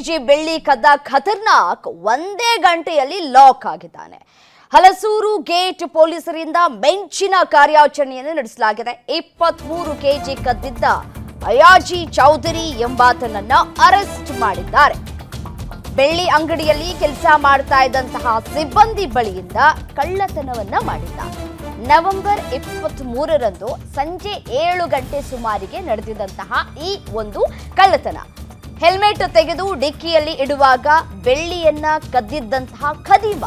KG ಬೆಳ್ಳಿ ಕದ್ದ ಖತರ್ನಾಕ್ ಒಂದೇ ಗಂಟೆಯಲ್ಲಿ ಲಾಕ್ ಆಗಿದ್ದಾನೆ. ಹಲಸೂರು ಗೇಟ್ ಪೊಲೀಸರಿಂದ ಮೆಂಚಿನ ಕಾರ್ಯಾಚರಣೆಯನ್ನು ನಡೆಸಲಾಗಿದೆ. ಇಪ್ಪತ್ಮೂರು ಕೆಜಿ ಕದ್ದಿದ್ದ ಅಯಾಜಿ ಚೌಧರಿ ಎಂಬಾತನನ್ನ ಅರೆಸ್ಟ್ ಮಾಡಿದ್ದಾರೆ. ಬೆಳ್ಳಿ ಅಂಗಡಿಯಲ್ಲಿ ಕೆಲಸ ಮಾಡ್ತಾ ಇದ್ದಂತಹ ಸಿಬ್ಬಂದಿ ಬಳಿಯಿಂದ ಕಳ್ಳತನವನ್ನ ಮಾಡಿದ್ದ. ನವೆಂಬರ್ ಇಪ್ಪತ್ತ್ ಮೂರರಂದು ಸಂಜೆ ಏಳು ಗಂಟೆ ಸುಮಾರಿಗೆ ನಡೆದಿದ್ದಂತಹ ಈ ಒಂದು ಕಳ್ಳತನ. ಹೆಲ್ಮೆಟ್ ತೆಗೆದು ಡಿಕ್ಕಿಯಲ್ಲಿ ಇಡುವಾಗ ಬೆಳ್ಳಿಯನ್ನ ಕದ್ದಿದ್ದಂತಹ ಖದೀಮ.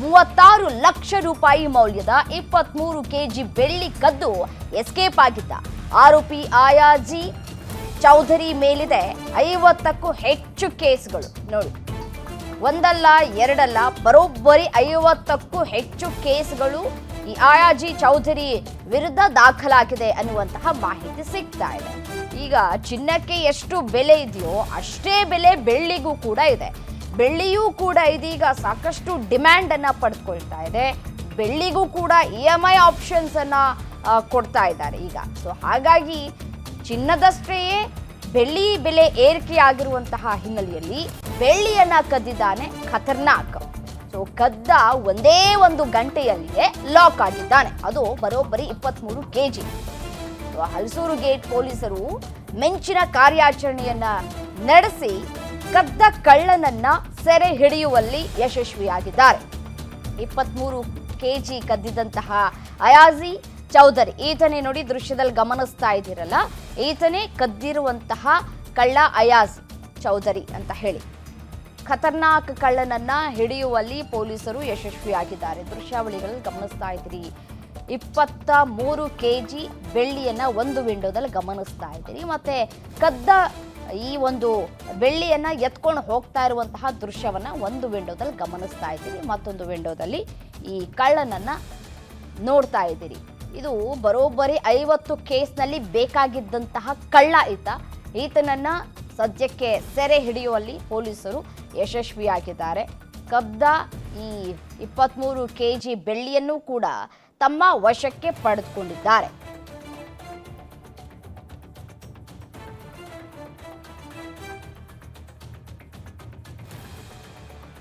ಮೂವತ್ತಾರು ಲಕ್ಷ ರೂಪಾಯಿ ಮೌಲ್ಯದ ಇಪ್ಪತ್ಮೂರು ಕೆಜಿ ಬೆಳ್ಳಿ ಕದ್ದು ಎಸ್ಕೇಪ್ ಆಗಿದ್ದ. ಆರೋಪಿ ಆಯಾಜಿ ಚೌಧರಿ ಮೇಲಿದೆ ಐವತ್ತಕ್ಕೂ ಹೆಚ್ಚು ಕೇಸ್ಗಳು. ನೋಡಿ. ಒಂದಲ್ಲ, ಎರಡಲ್ಲ, ಬರೋಬ್ಬರಿ ಐವತ್ತಕ್ಕೂ ಹೆಚ್ಚು ಕೇಸ್ಗಳು ಈ ಆಯಾಜಿ ಚೌಧರಿ ವಿರುದ್ಧ ದಾಖಲಾಗಿದೆ ಅನ್ನುವಂತಹ ಮಾಹಿತಿ ಸಿಗ್ತಾ ಇದೆ. ಈಗ ಚಿನ್ನಕ್ಕೆ ಎಷ್ಟು ಬೆಲೆ ಇದೆಯೋ ಅಷ್ಟೇ ಬೆಲೆ ಬೆಳ್ಳಿಗೂ ಕೂಡ ಇದೆ. ಬೆಳ್ಳಿಯೂ ಕೂಡ ಇದೀಗ ಸಾಕಷ್ಟು ಡಿಮ್ಯಾಂಡ್ ಅನ್ನ ಪಡೆದುಕೊಳ್ತಾ ಇದೆ. ಬೆಳ್ಳಿಗೂ ಕೂಡ ಇ ಎಂ ಐ ಆಪ್ಷನ್ಸ್ ಅನ್ನ ಕೊಡ್ತಾ ಇದ್ದಾರೆ ಈಗ. ಸೊ ಹಾಗಾಗಿ ಚಿನ್ನದಷ್ಟೇ ಬೆಳ್ಳಿ ಬೆಲೆ ಏರಿಕೆಯಾಗಿರುವಂತಹ ಹಿನ್ನೆಲೆಯಲ್ಲಿ ಬೆಳ್ಳಿಯನ್ನ ಕದ್ದಿದ್ದಾನೆ ಖತರ್ನಾಕ್. ಸೊ ಕದ್ದ ಒಂದೇ ಒಂದು ಗಂಟೆಯಲ್ಲಿಯೇ ಲಾಕ್ ಆಗಿದ್ದಾನೆ. ಅದು ಬರೋಬ್ಬರಿ ಇಪ್ಪತ್ಮೂರು ಕೆ ಜಿ ಹಲಸೂರು ಗೇಟ್ ಪೊಲೀಸರು ಮೆಂಚಿನ ಕಾರ್ಯಾಚರಣೆಯನ್ನ ನಡೆಸಿ ಕದ್ದ ಕಳ್ಳನನ್ನ ಸೆರೆ ಹಿಡಿಯುವಲ್ಲಿ ಯಶಸ್ವಿಯಾಗಿದ್ದಾರೆ. ಇಪ್ಪತ್ಮೂರು ಕೆಜಿ ಕದ್ದಿದ್ದಂತಹ ಅಯಾಜಿ ಚೌಧರಿ, ಈತನೇ ನೋಡಿ ದೃಶ್ಯದಲ್ಲಿ ಗಮನಿಸ್ತಾ ಇದ್ದೀರಲ್ಲ, ಈತನೇ ಕದ್ದಿರುವಂತಹ ಕಳ್ಳ ಅಯಾಜ್ ಚೌಧರಿ ಅಂತ ಹೇಳಿ. ಖತರ್ನಾಕ್ ಕಳ್ಳನನ್ನ ಹಿಡಿಯುವಲ್ಲಿ ಪೊಲೀಸರು ಯಶಸ್ವಿಯಾಗಿದ್ದಾರೆ. ದೃಶ್ಯಾವಳಿಗಳಲ್ಲಿ ಗಮನಿಸ್ತಾ ಇದ್ದೀರಿ. ಇಪ್ಪತ್ತ ಮೂರು ಕೆ ಜಿ ಬೆಳ್ಳಿಯನ್ನ ಒಂದು ವಿಂಡೋದಲ್ಲಿ ಗಮನಿಸ್ತಾ ಇದ್ದೀರಿ. ಮತ್ತೆ ಕದ್ದ ಈ ಒಂದು ಬೆಳ್ಳಿಯನ್ನ ಎತ್ಕೊಂಡು ಹೋಗ್ತಾ ಇರುವಂತಹ ದೃಶ್ಯವನ್ನ ಒಂದು ವಿಂಡೋದಲ್ಲಿ ಗಮನಿಸ್ತಾ ಇದ್ದೀರಿ. ಮತ್ತೊಂದು ವಿಂಡೋದಲ್ಲಿ ಈ ಕಳ್ಳನನ್ನ ನೋಡ್ತಾ ಇದ್ದೀರಿ. ಇದು ಬರೋಬ್ಬರಿ ಐವತ್ತು ಕೇಸ್ನಲ್ಲಿ ಬೇಕಾಗಿದ್ದಂತಹ ಕಳ್ಳ ಈತ ಈತನನ್ನ ಸದ್ಯಕ್ಕೆ ಸೆರೆ ಹಿಡಿಯುವಲ್ಲಿ ಪೊಲೀಸರು ಯಶಸ್ವಿಯಾಗಿದ್ದಾರೆ. ಕಬ್ದ ಈ ಇಪ್ಪತ್ತ್ಮೂರು ಕೆ ಜಿ ಬೆಳ್ಳಿಯನ್ನು ಕೂಡ ತಮ್ಮ ವಶಕ್ಕೆ ಪಡೆದುಕೊಂಡಿದ್ದಾರೆ.